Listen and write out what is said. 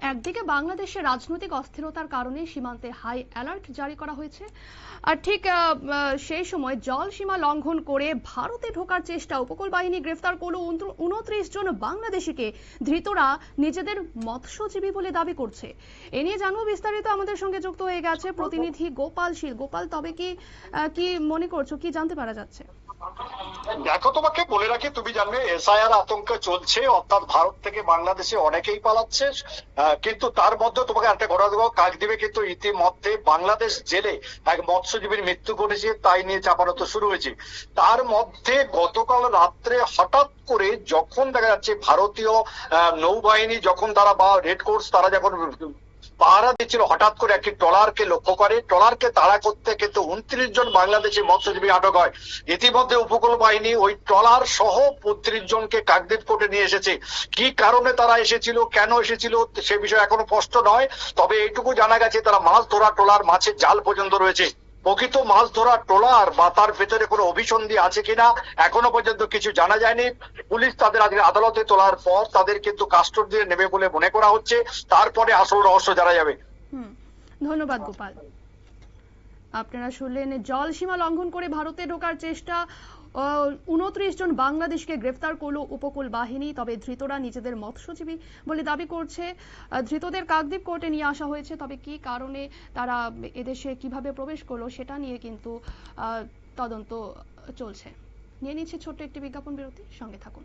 একদিকে বাংলাদেশের রাজনৈতিক অস্থিরতার কারণে সীমান্তে হাই অ্যালার্ট জারি করা হয়েছে। আর ঠিক সেই সময় জল সীমা লঙ্ঘন করে ভারতে ঢোকার চেষ্টা, উপকূল বাহিনী গ্রেফতার করল উনত্রিশ জন বাংলাদেশিকে। ধৃতরা নিজেদের মৎস্যজীবী বলে দাবি করছে। এ নিয়ে জানব বিস্তারিত, আমাদের সঙ্গে যুক্ত হয়ে গেছে প্রতিনিধি গোপাল শীল। গোপাল, তবে কি কি মনে করছ, কি জানতে পারা যাচ্ছে? দেখো, তোমাকে বলে রাখি, তুমি জানবে, এসআইআর আতঙ্ক চলছে, অর্থাৎ ভারত থেকে বাংলাদেশে অনেকেই পালাচ্ছে। কিন্তু তার মধ্যে তোমাকে একটা ঘটনা দেবো কাকদ্বীপে কিন্তু ইতিমধ্যে বাংলাদেশ জেলে এক মৎস্যজীবীর মৃত্যু ঘটেছে, তাই নিয়ে চাপানো তো শুরু হয়েছে। তার মধ্যে গতকাল রাত্রে হঠাৎ করে যখন দেখা যাচ্ছে ভারতীয় নৌবাহিনী যখন তারা বা রেড কোর্স, তারা যখন পাহারা দিচ্ছিল হঠাৎ করে একটি ট্রলারকে লক্ষ্য করে। ট্রলারকে তাড়া করতে কিন্তু উনত্রিশ জন বাংলাদেশি মৎস্যজীবী আটক হয়। ইতিমধ্যে উপকূল বাহিনী ওই ট্রলার সহ বত্রিশ জনকে কাকদ্বীপ কোর্টে নিয়ে এসেছে। কি কারণে তারা এসেছিল, কেন এসেছিল, সে বিষয়ে এখনও স্পষ্ট নয়। তবে এইটুকু জানা গেছে, তারা মাছ ধরা ট্রলার, মাছের জাল পর্যন্ত রয়েছে। প্রকৃত মাছ ধরা ট্রলার বা তার ভেতরে কোনো অভিসন্ধি আছে কিনা এখনও পর্যন্ত কিছু জানা যায়নি। পুলিশ তাদের আজকে আদালতে তোলার পর তাদের কিন্তু কাস্টর দিয়ে নেবে বলে মনে করা হচ্ছে। তারপরে আসল রহস্য জানা যাবে। ধন্যবাদ গোপাল। আপনারা শুনলেন জল সীমা লঙ্ঘন করে ভারতে ঢোকার চেষ্টা উনত্রিশ জন বাংলাদেশকে গ্রেফতার করল উপকূল বাহিনী, তবে ধৃতরা নিজেদের মৎস্যজীবী বলে দাবি করছে। ধৃতদের কাকদ্বীপ কোর্টে নিয়ে আসা হয়েছে, তবে কি কারণে তারা এদেশে কীভাবে প্রবেশ করল সেটা নিয়ে কিন্তু তদন্ত চলছে। নিয়ে নিচ্ছে ছোট্ট একটি বিজ্ঞাপন বিরতি, সঙ্গে থাকুন।